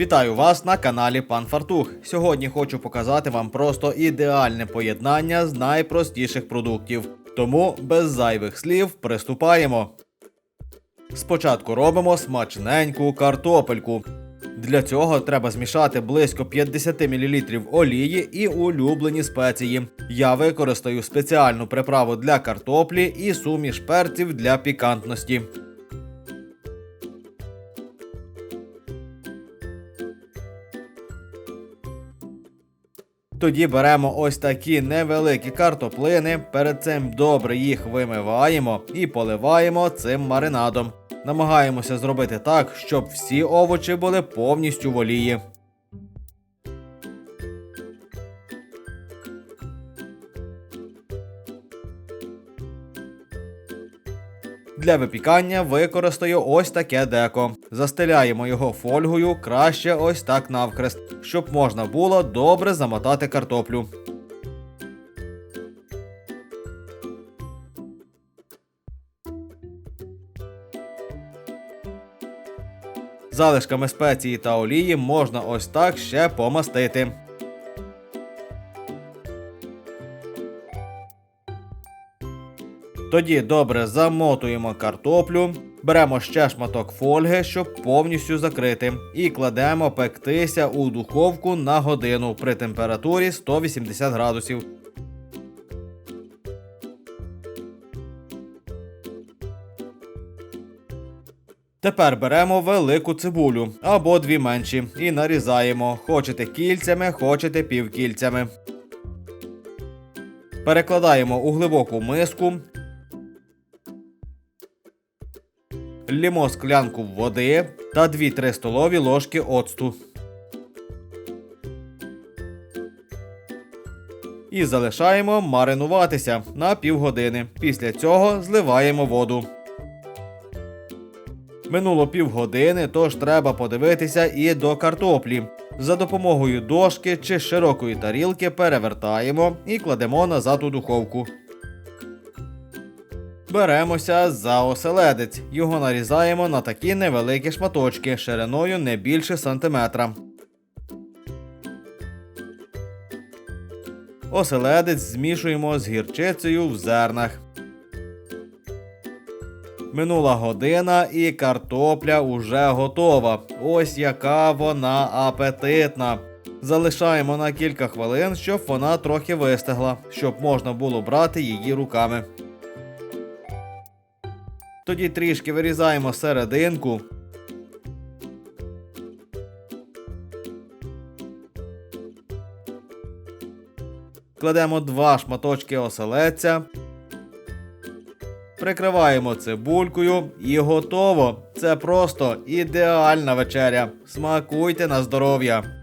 Вітаю вас на каналі Пан Фартух. Сьогодні хочу показати вам просто ідеальне поєднання з найпростіших продуктів. Тому без зайвих слів приступаємо. Спочатку робимо смачненьку картопельку. Для цього треба змішати близько 50 мл олії і улюблені спеції. Я використаю спеціальну приправу для картоплі і суміш перців для пікантності. Тоді беремо ось такі невеликі картоплини. Перед цим добре їх вимиваємо і поливаємо цим маринадом. Намагаємося зробити так, щоб всі овочі були повністю в олії. Для випікання використаю ось таке деко. Застеляємо його фольгою краще ось так навхрест, щоб можна було добре замотати картоплю. Залишками спеції та олії можна ось так ще помастити. Тоді добре замотуємо картоплю, беремо ще шматок фольги, щоб повністю закрити, і кладемо пектися у духовку на годину при температурі 180 градусів. Тепер беремо велику цибулю або дві менші і нарізаємо. Хочете кільцями, хочете півкільцями. Перекладаємо у глибоку миску. Лімо склянку води та 2-3 столові ложки оцту. І залишаємо маринуватися на півгодини. Після цього зливаємо воду. Минуло півгодини, тож треба подивитися і до картоплі. За допомогою дошки чи широкої тарілки перевертаємо і кладемо назад у духовку. Беремося за оселедець. Його нарізаємо на такі невеликі шматочки шириною не більше сантиметра. Оселедець змішуємо з гірчицею в зернах. Минула година і картопля уже готова. Ось яка вона апетитна. Залишаємо на кілька хвилин, щоб вона трохи вистигла, щоб можна було брати її руками. Тоді трішки вирізаємо серединку. Кладемо два шматочки оселедця. Прикриваємо цибулькою і готово. Це просто ідеальна вечеря. Смакуйте на здоров'я.